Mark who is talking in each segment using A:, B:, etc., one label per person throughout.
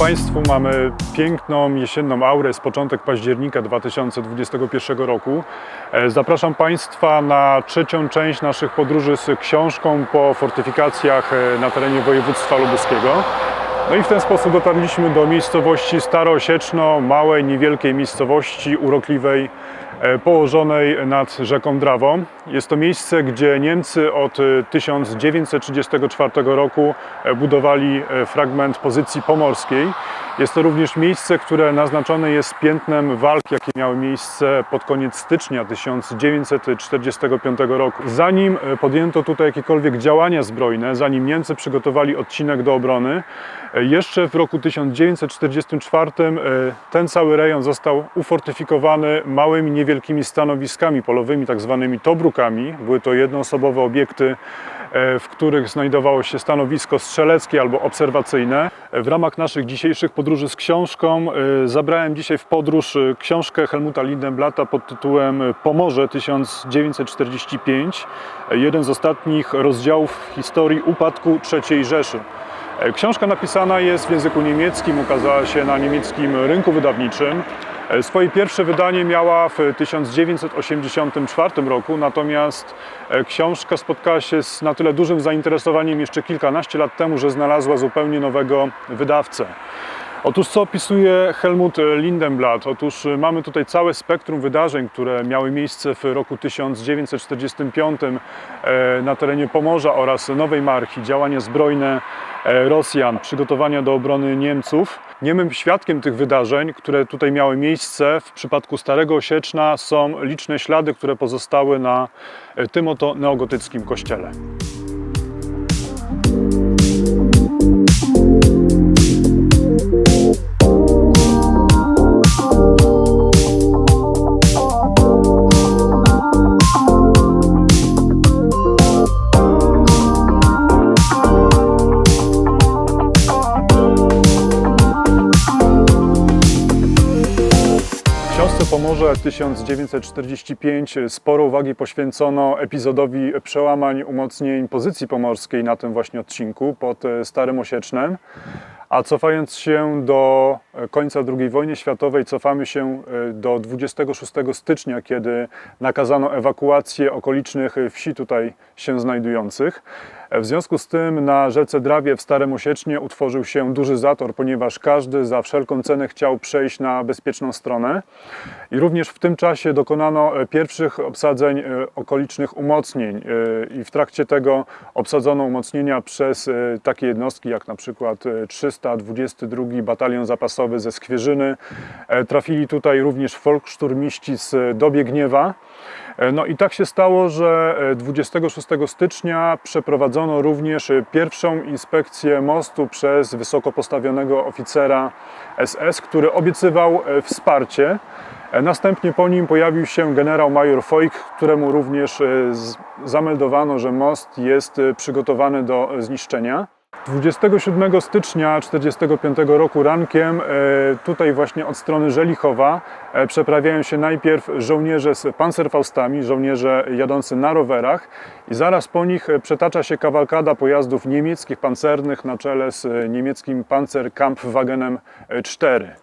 A: Państwu, mamy piękną jesienną aurę, jest początek października 2021 roku. E, Zapraszam Państwa na trzecią część naszych podróży z książką po fortyfikacjach e, na terenie województwa lubuskiego. No i w ten sposób dotarliśmy do miejscowości Staroosieczno, małej, niewielkiej miejscowości urokliwej, położonej nad rzeką Drawą. Jest to miejsce, gdzie Niemcy od e, 1934 roku e, budowali e, fragment pozycji pomorskiej. Jest to również miejsce, które naznaczone jest piętnem walk, jakie miały miejsce pod koniec stycznia 1945 roku. Zanim e, podjęto tutaj jakiekolwiek działania zbrojne, zanim Niemcy przygotowali odcinek do obrony, e, jeszcze w roku 1944 e, ten cały rejon został ufortyfikowany małymi, niewielkimi stanowiskami polowymi, tak zwanymi tobrukami. Były to jednoosobowe obiekty, w których znajdowało się stanowisko strzeleckie albo obserwacyjne. E, W ramach naszych dzisiejszych podróży z książką e, zabrałem dzisiaj w podróż e, książkę Helmuta Lindenblata pod tytułem Pomorze 1945, e, jeden z ostatnich rozdziałów w historii upadku III Rzeszy. E, Książka napisana jest w języku niemieckim, ukazała się na niemieckim rynku wydawniczym. Swoje pierwsze wydanie miała w 1984 roku, natomiast e, książka spotkała się z na tyle dużym zainteresowaniem jeszcze kilkanaście lat temu, że znalazła zupełnie nowego wydawcę. Otóż co opisuje Helmut Lindenblatt? Otóż y, mamy tutaj całe spektrum wydarzeń, które miały miejsce w roku 1945 e, na terenie Pomorza oraz Nowej Marchi, działania zbrojne e, Rosjan, przygotowania do obrony Niemców. Niemym świadkiem tych wydarzeń, które tutaj miały miejsce w przypadku Starego Osieczna są liczne ślady, które pozostały na e, tym oto neogotyckim kościele. Pomorze 1945 sporo uwagi poświęcono epizodowi przełamań umocnień pozycji pomorskiej na tym właśnie odcinku pod e, Starym Osiecznem. A cofając się do e, końca II wojny światowej, cofamy się e, do 26 stycznia, kiedy nakazano ewakuację okolicznych wsi tutaj się znajdujących. W związku z tym na rzece Drawie w Starym Osiecznie utworzył się duży zator, ponieważ każdy za wszelką cenę chciał przejść na bezpieczną stronę. I również w tym czasie dokonano e, pierwszych obsadzeń e, okolicznych umocnień e, i w trakcie tego obsadzono umocnienia przez takie jednostki jak na przykład e, 322 Batalion Zapasowy ze Skwierzyny. Trafili tutaj również folkszturmiści z Dobiegniewa. E, No i tak się stało, że e, 26 stycznia przeprowadzono również e, pierwszą inspekcję mostu przez wysoko postawionego oficera SS, który obiecywał e, wsparcie. E, Następnie po nim pojawił się generał major Foyk, któremu również e, zameldowano, że most jest e, przygotowany do e, zniszczenia. 27 stycznia 1945 roku rankiem, e, tutaj właśnie od strony Żelichowa, e, przeprawiają się najpierw żołnierze z pancerfaustami, żołnierze jadący na rowerach i zaraz po nich e, przetacza się kawalkada pojazdów niemieckich pancernych na czele z niemieckim Panzerkampfwagenem e, 4.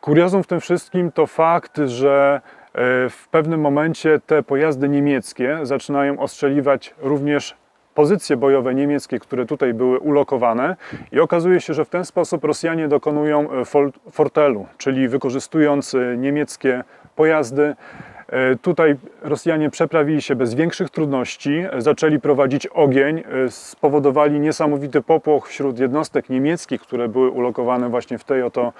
A: Kuriozum w tym wszystkim to fakt, że w pewnym momencie te pojazdy niemieckie zaczynają ostrzeliwać również pozycje bojowe niemieckie, które tutaj były ulokowane i okazuje się, że w ten sposób Rosjanie dokonują e, fortelu, czyli wykorzystując e, niemieckie pojazdy, e, Tutaj Rosjanie przeprawili się bez większych trudności, zaczęli prowadzić ogień, spowodowali niesamowity popłoch wśród jednostek niemieckich, które były ulokowane właśnie w tej oto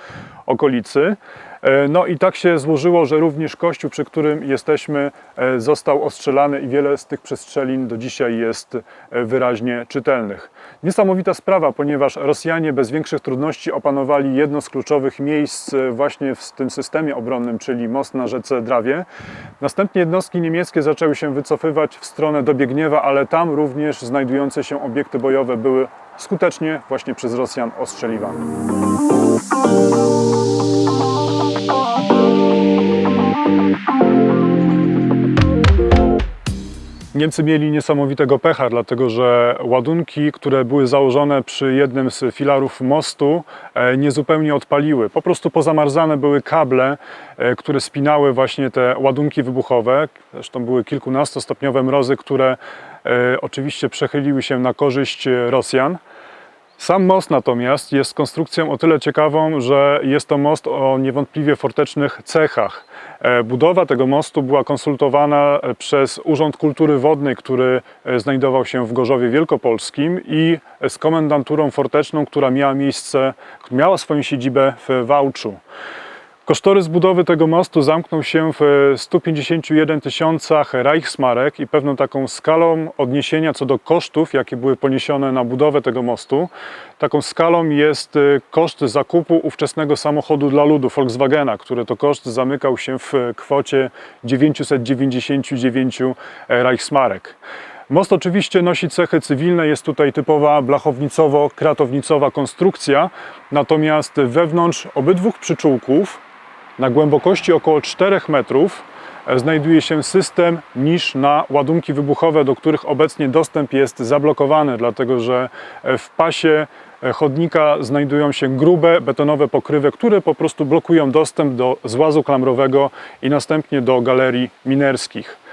A: okolicy. E, No i tak się złożyło, że również kościół, przy którym jesteśmy, e, został ostrzelany i wiele z tych przestrzelin do dzisiaj jest e, wyraźnie czytelnych. Niesamowita sprawa, ponieważ Rosjanie bez większych trudności opanowali jedno z kluczowych miejsc właśnie w tym systemie obronnym, czyli most na rzece Drawie. Następnie jednostki niemieckie zaczęły się wycofywać w stronę Dobiegniewa, ale tam również znajdujące się obiekty bojowe były skutecznie właśnie przez Rosjan ostrzeliwane. Niemcy mieli niesamowitego pecha, dlatego że ładunki, które były założone przy jednym z filarów mostu, e, niezupełnie odpaliły. Po prostu pozamarzane były kable, e, które spinały właśnie te ładunki wybuchowe. Zresztą były kilkunastostopniowe mrozy, które e, oczywiście przechyliły się na korzyść Rosjan. Sam most natomiast jest konstrukcją o tyle ciekawą, że jest to most o niewątpliwie fortecznych cechach. E, Budowa tego mostu była konsultowana e, przez Urząd Kultury Wodnej, który e, znajdował się w Gorzowie Wielkopolskim i z komendanturą forteczną, która miała miejsce, miała swoją siedzibę w Wałczu. Kosztorys budowy tego mostu zamknął się w 151 tysiącach Reichsmarek i pewną taką skalą odniesienia co do kosztów, jakie były poniesione na budowę tego mostu, taką skalą jest y, koszt zakupu ówczesnego samochodu dla ludu Volkswagena, który to koszt zamykał się w kwocie 999 Reichsmarek. Most oczywiście nosi cechy cywilne, jest tutaj typowa blachownicowo-kratownicowa konstrukcja, natomiast wewnątrz obydwu przyczółków na głębokości około 4 metrów e, znajduje się system nisz na ładunki wybuchowe, do których obecnie dostęp jest zablokowany, dlatego że e, w pasie e, chodnika znajdują się grube betonowe pokrywy, które po prostu blokują dostęp do złazu klamrowego i następnie do galerii minerskich.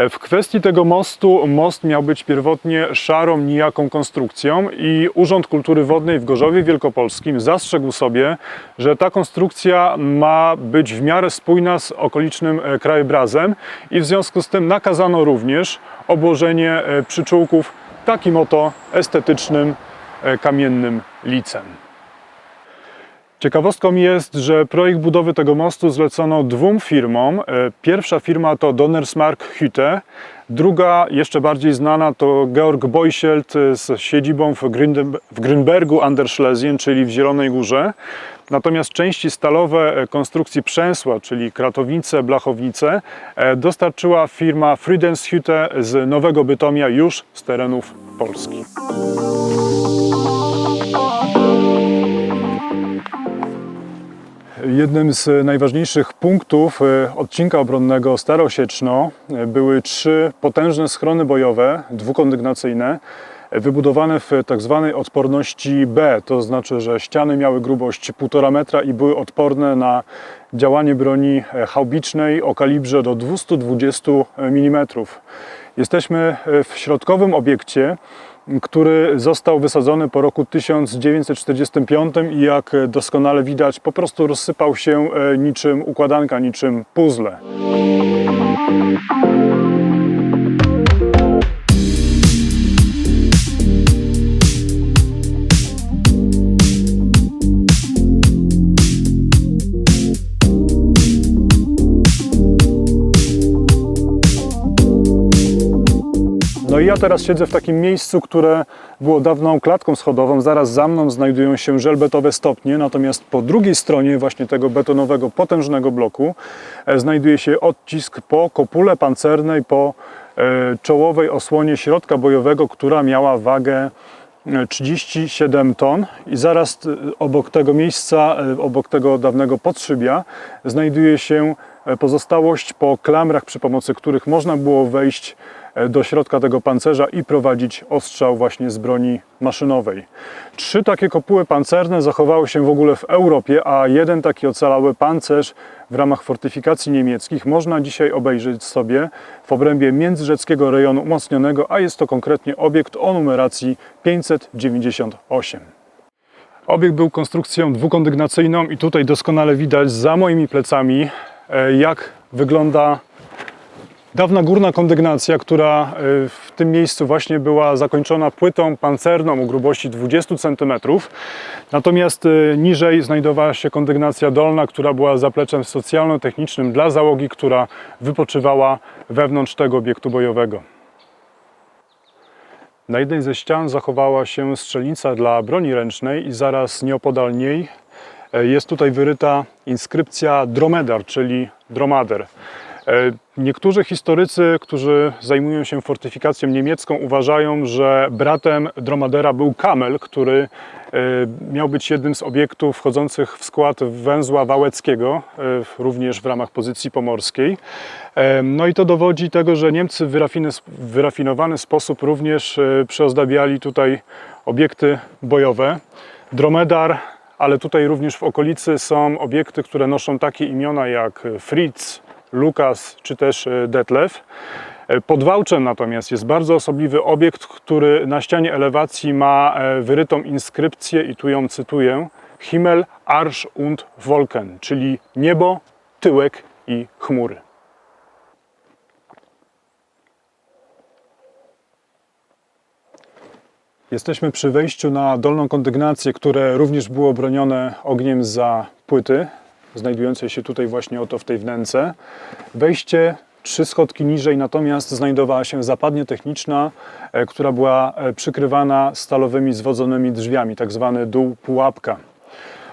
A: E, W kwestii tego mostu, most miał być pierwotnie szarą, nijaką konstrukcją i Urząd Kultury Wodnej w Gorzowie Wielkopolskim zastrzegł sobie, że ta konstrukcja ma być w miarę spójna z okolicznym e, krajobrazem i w związku z tym nakazano również obłożenie e, przyczółków takim oto estetycznym kamiennym licem. Ciekawostką jest, że projekt budowy tego mostu zlecono dwóm firmom. E, Pierwsza firma to Donnersmarck Hütte, druga, jeszcze bardziej znana, to Georg Boyschelt e, z siedzibą w, Gründe- w Grünbergu an der Schlesien, czyli w Zielonej Górze. Natomiast części stalowe e, konstrukcji przęsła, czyli kratownice, blachownice, dostarczyła firma Friedenshütte z Nowego Bytomia już z terenów Polski. Jednym z najważniejszych punktów e, odcinka obronnego Starosieczno e, były trzy potężne schrony bojowe, dwukondygnacyjne, e, wybudowane w tak zwanej odporności B. To znaczy, że ściany miały grubość 1,5 metra i były odporne na działanie broni haubicznej o kalibrze do 220 mm. Jesteśmy w środkowym obiekcie, który został wysadzony po roku 1945 i jak doskonale widać, po prostu rozsypał się e, niczym układanka, niczym puzzle. Teraz siedzę w takim miejscu, które było dawną klatką schodową. Zaraz za mną znajdują się żelbetowe stopnie, natomiast po drugiej stronie właśnie tego betonowego, potężnego bloku e, znajduje się odcisk po kopule pancernej, po e, czołowej osłonie środka bojowego, która miała wagę e, 37 ton i zaraz e, obok tego miejsca, e, obok tego dawnego podszybia znajduje się e, pozostałość po klamrach, przy pomocy których można było wejść e, do środka tego pancerza i prowadzić ostrzał właśnie z broni maszynowej. Trzy takie kopuły pancerne zachowały się w ogóle w Europie, a jeden taki ocalały pancerz w ramach fortyfikacji niemieckich można dzisiaj obejrzeć sobie w obrębie międzyrzeckiego rejonu umocnionego, a jest to konkretnie obiekt o numeracji 598. Obiekt był konstrukcją dwukondygnacyjną i tutaj doskonale widać za moimi plecami, e, jak wygląda dawna górna kondygnacja, która e, w tym miejscu właśnie była zakończona płytą pancerną o grubości 20 cm. Natomiast e, niżej znajdowała się kondygnacja dolna, która była zapleczem socjalno-technicznym dla załogi, która wypoczywała wewnątrz tego obiektu bojowego. Na jednej ze ścian zachowała się strzelnica dla broni ręcznej i zaraz nieopodal niej e, jest tutaj wyryta inskrypcja dromedar, czyli dromader. Niektórzy historycy, którzy zajmują się fortyfikacją niemiecką, uważają, że bratem dromadera był kamel, który e, miał być jednym z obiektów wchodzących w skład węzła wałeckiego, e, również w ramach pozycji pomorskiej. E, No i to dowodzi tego, że Niemcy w wyrafinowany sposób również przyozdabiali tutaj obiekty bojowe. Dromedar, ale tutaj również w okolicy są obiekty, które noszą takie imiona jak Fritz, Lukas czy też e, Detlef. E, Pod Wałczem natomiast jest bardzo osobliwy obiekt, który na ścianie elewacji ma e, wyrytą inskrypcję i tu ją cytuję Himmel, Arsch und Wolken, czyli niebo, tyłek i chmury. Jesteśmy przy wejściu na dolną kondygnację, które również było bronione ogniem za płyty, znajdującej się tutaj właśnie oto w tej wnęce. Wejście trzy schodki niżej, natomiast znajdowała się zapadnia techniczna, e, która była e, przykrywana stalowymi zwodzonymi drzwiami, tak zwany dół pułapka.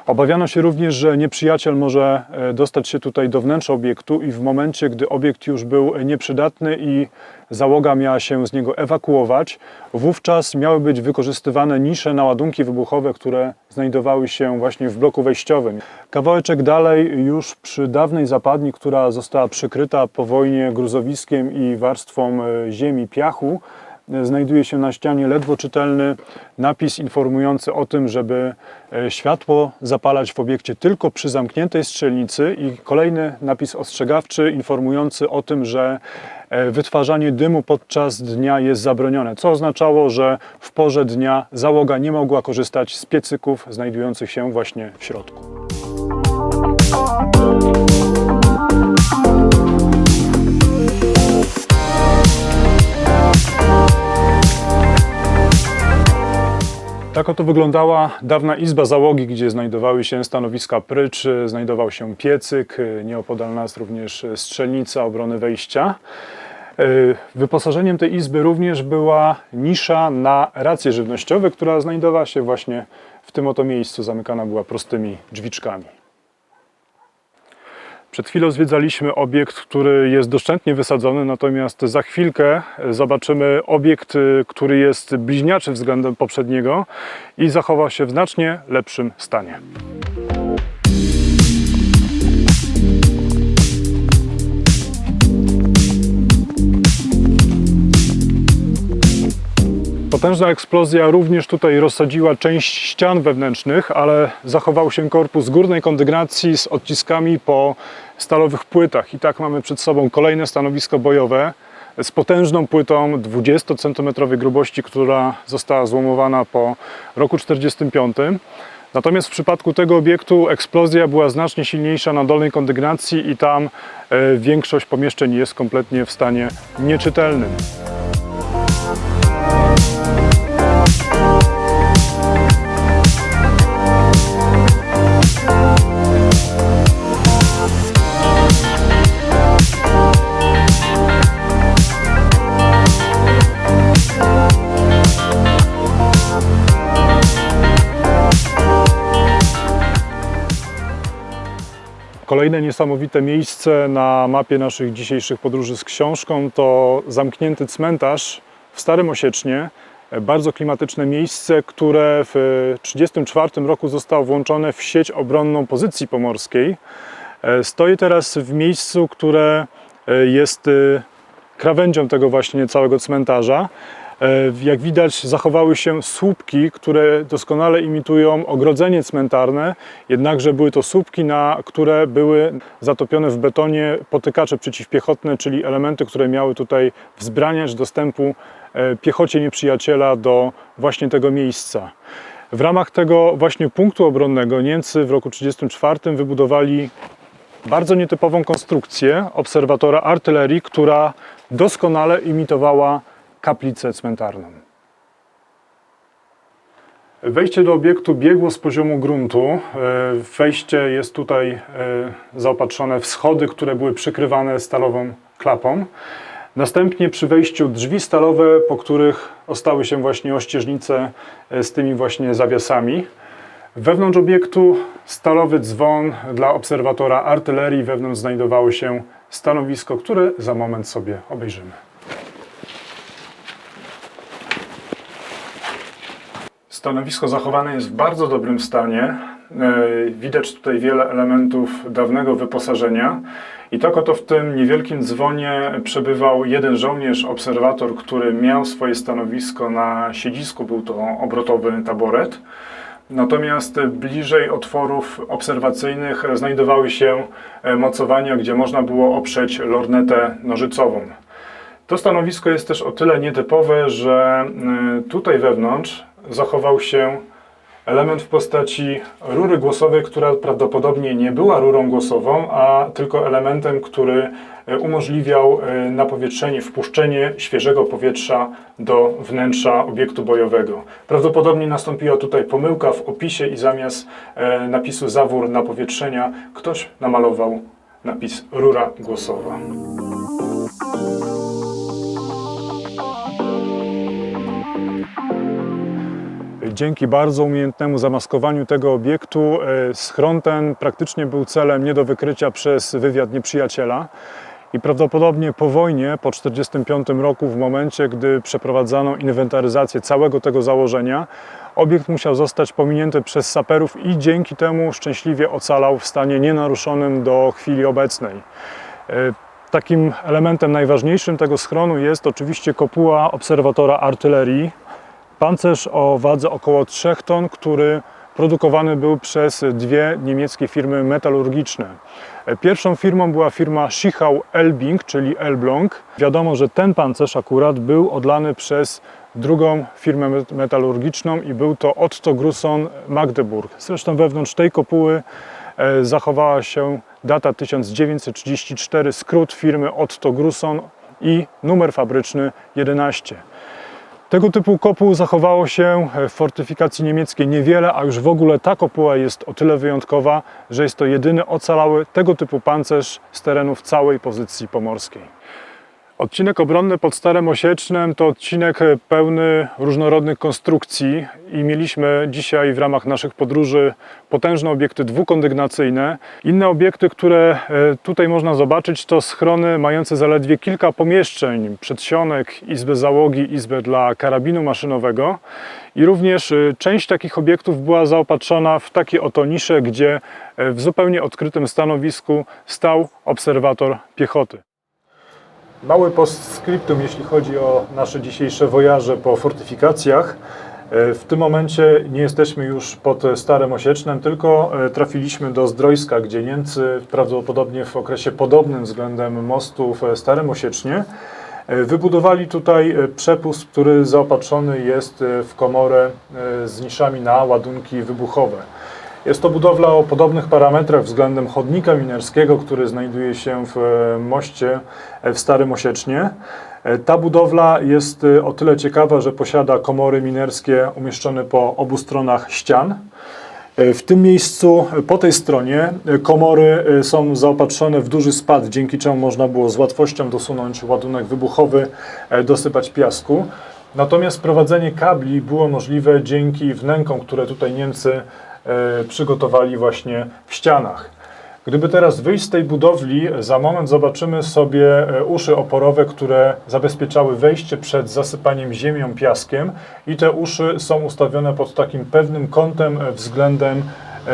A: Obawiano się również, że nieprzyjaciel może e, dostać się tutaj do wnętrza obiektu i w momencie, gdy obiekt już był nieprzydatny i załoga miała się z niego ewakuować, wówczas miały być wykorzystywane nisze na ładunki wybuchowe, które znajdowały się właśnie w bloku wejściowym. Kawałeczek dalej, już przy dawnej zapadni, która została przykryta po wojnie gruzowiskiem i warstwą e, ziemi, piachu, znajduje się na ścianie ledwo czytelny napis informujący o tym, żeby e, światło zapalać w obiekcie tylko przy zamkniętej strzelnicy i kolejny napis ostrzegawczy informujący o tym, że e, wytwarzanie dymu podczas dnia jest zabronione, co oznaczało, że w porze dnia załoga nie mogła korzystać z piecyków znajdujących się właśnie w środku. Tak oto wyglądała dawna izba załogi, gdzie znajdowały się stanowiska pryczy, znajdował się piecyk, nieopodal nas również strzelnica obrony wejścia. Y, Wyposażeniem tej izby również była nisza na racje żywnościowe, która znajdowała się właśnie w tym oto miejscu, zamykana była prostymi drzwiczkami. Przed chwilą zwiedzaliśmy obiekt, który jest doszczętnie wysadzony, natomiast za chwilkę zobaczymy obiekt, y, który jest bliźniaczy względem poprzedniego i zachował się w znacznie lepszym stanie. Potężna eksplozja również tutaj rozsadziła część ścian wewnętrznych, ale zachował się korpus górnej kondygnacji z odciskami po stalowych płytach. I tak mamy przed sobą kolejne stanowisko bojowe z potężną płytą 20 cm grubości, która została złomowana po roku 1945. Natomiast w przypadku tego obiektu eksplozja była znacznie silniejsza na dolnej kondygnacji i tam e, większość pomieszczeń jest kompletnie w stanie nieczytelnym. Kolejne niesamowite miejsce na mapie naszych dzisiejszych podróży z książką to zamknięty cmentarz w Starym Osiecznie. Bardzo klimatyczne miejsce, które w 1934 roku zostało włączone w sieć obronną pozycji pomorskiej. E, Stoi teraz w miejscu, które e, jest e, krawędzią tego właśnie całego cmentarza. E, Jak widać, zachowały się słupki, które doskonale imitują ogrodzenie cmentarne, jednakże były to słupki, na które były zatopione w betonie potykacze przeciwpiechotne, czyli elementy, które miały tutaj wzbraniać dostępu e, piechocie nieprzyjaciela do właśnie tego miejsca. W ramach tego właśnie punktu obronnego Niemcy w roku 1934 wybudowali bardzo nietypową konstrukcję obserwatora artylerii, która doskonale imitowała kaplicę cmentarną. Wejście do obiektu biegło z poziomu gruntu. E, Wejście jest tutaj e, zaopatrzone w schody, które były przykrywane stalową klapą. Następnie przy wejściu drzwi stalowe, po których ostały się właśnie ościeżnice e, z tymi właśnie zawiasami. Wewnątrz obiektu stalowy dzwon dla obserwatora artylerii. Wewnątrz znajdowało się stanowisko, które za moment sobie obejrzymy. Stanowisko zachowane jest w bardzo dobrym stanie. E, Widać tutaj wiele elementów dawnego wyposażenia. I tak oto w tym niewielkim dzwonie przebywał jeden żołnierz, obserwator, który miał swoje stanowisko na siedzisku. Był to obrotowy taboret. Natomiast bliżej otworów obserwacyjnych znajdowały się e, mocowania, gdzie można było oprzeć lornetę nożycową. To stanowisko jest też o tyle nietypowe, że y, tutaj wewnątrz zachował się element w postaci rury głosowej, która prawdopodobnie nie była rurą głosową, a tylko elementem, który y, umożliwiał y, napowietrzenie, wpuszczenie świeżego powietrza do wnętrza obiektu bojowego. Prawdopodobnie nastąpiła tutaj pomyłka w opisie i zamiast e, napisu zawór napowietrzenia ktoś namalował napis rura głosowa. Dzięki bardzo umiejętnemu zamaskowaniu tego obiektu e, schron ten praktycznie był celem nie do wykrycia przez wywiad nieprzyjaciela. I prawdopodobnie po wojnie, po 1945 roku, w momencie, gdy przeprowadzano inwentaryzację całego tego założenia, obiekt musiał zostać pominięty przez saperów i dzięki temu szczęśliwie ocalał w stanie nienaruszonym do chwili obecnej. E, Takim elementem najważniejszym tego schronu jest oczywiście kopuła obserwatora artylerii, Pancerz o wadze około 3 ton, który produkowany był przez dwie niemieckie firmy metalurgiczne. Pierwszą firmą była firma Schichau Elbing, czyli Elbląg. Wiadomo, że ten pancerz akurat był odlany przez drugą firmę met- metalurgiczną i był to Otto Gruson Magdeburg. Zresztą wewnątrz tej kopuły e, zachowała się data 1934, skrót firmy Otto Gruson i numer fabryczny 11. Tego typu kopuł zachowało się w fortyfikacji niemieckiej niewiele, a już w ogóle ta kopuła jest o tyle wyjątkowa, że jest to jedyny ocalały tego typu pancerz z terenów całej pozycji pomorskiej. Odcinek obronny pod Starym Osiecznem to odcinek pełny różnorodnych konstrukcji i mieliśmy dzisiaj w ramach naszych podróży potężne obiekty dwukondygnacyjne. Inne obiekty, które e, tutaj można zobaczyć to schrony mające zaledwie kilka pomieszczeń, przedsionek, izbę załogi, izbę dla karabinu maszynowego i również e, część takich obiektów była zaopatrzona w takie oto nisze, gdzie e, w zupełnie odkrytym stanowisku stał obserwator piechoty. Mały postscriptum, jeśli chodzi o nasze dzisiejsze wojaże po fortyfikacjach. E, W tym momencie nie jesteśmy już pod Starym Osiecznem, tylko e, trafiliśmy do Zdrojska, gdzie Niemcy prawdopodobnie w okresie podobnym względem mostu w Starym Osiecznie e, wybudowali tutaj przepust, który zaopatrzony jest w komorę z niszami na ładunki wybuchowe. Jest to budowla o podobnych parametrach względem chodnika minerskiego, który znajduje się w e, moście e, w Starym Osiecznie. E, Ta budowla jest o tyle ciekawa, że posiada komory minerskie umieszczone po obu stronach ścian. W tym miejscu, po tej stronie, komory są zaopatrzone w duży spad, dzięki czemu można było z łatwością dosunąć ładunek wybuchowy, dosypać piasku. Natomiast prowadzenie kabli było możliwe dzięki wnękom, które tutaj Niemcy przygotowali właśnie w ścianach. Gdyby teraz wyjść z tej budowli, za moment zobaczymy sobie e, uszy oporowe, które zabezpieczały wejście przed zasypaniem ziemią, piaskiem i te uszy są ustawione pod takim pewnym kątem e, względem e,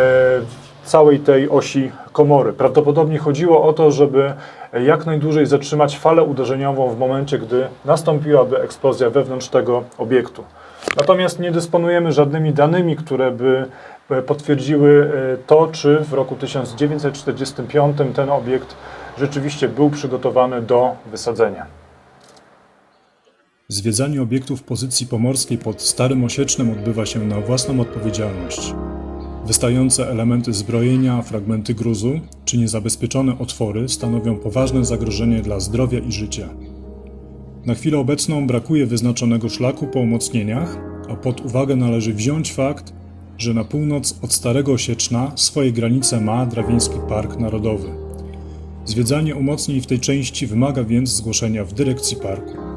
A: całej tej osi komory. Prawdopodobnie chodziło o to, żeby jak najdłużej zatrzymać falę uderzeniową w momencie, gdy nastąpiłaby eksplozja wewnątrz tego obiektu. Natomiast nie dysponujemy żadnymi danymi, które by e, potwierdziły e, to, czy w roku 1945 ten obiekt rzeczywiście był przygotowany do wysadzenia.
B: Zwiedzanie obiektów pozycji pomorskiej pod Starym Osiecznem odbywa się na własną odpowiedzialność. Wystające elementy zbrojenia, fragmenty gruzu czy niezabezpieczone otwory stanowią poważne zagrożenie dla zdrowia i życia. Na chwilę obecną brakuje wyznaczonego szlaku po umocnieniach, a pod uwagę należy wziąć fakt, że na północ od Starego Osieczna swoje granice ma Drawiński Park Narodowy. Zwiedzanie umocnień w tej części wymaga więc zgłoszenia w dyrekcji parku.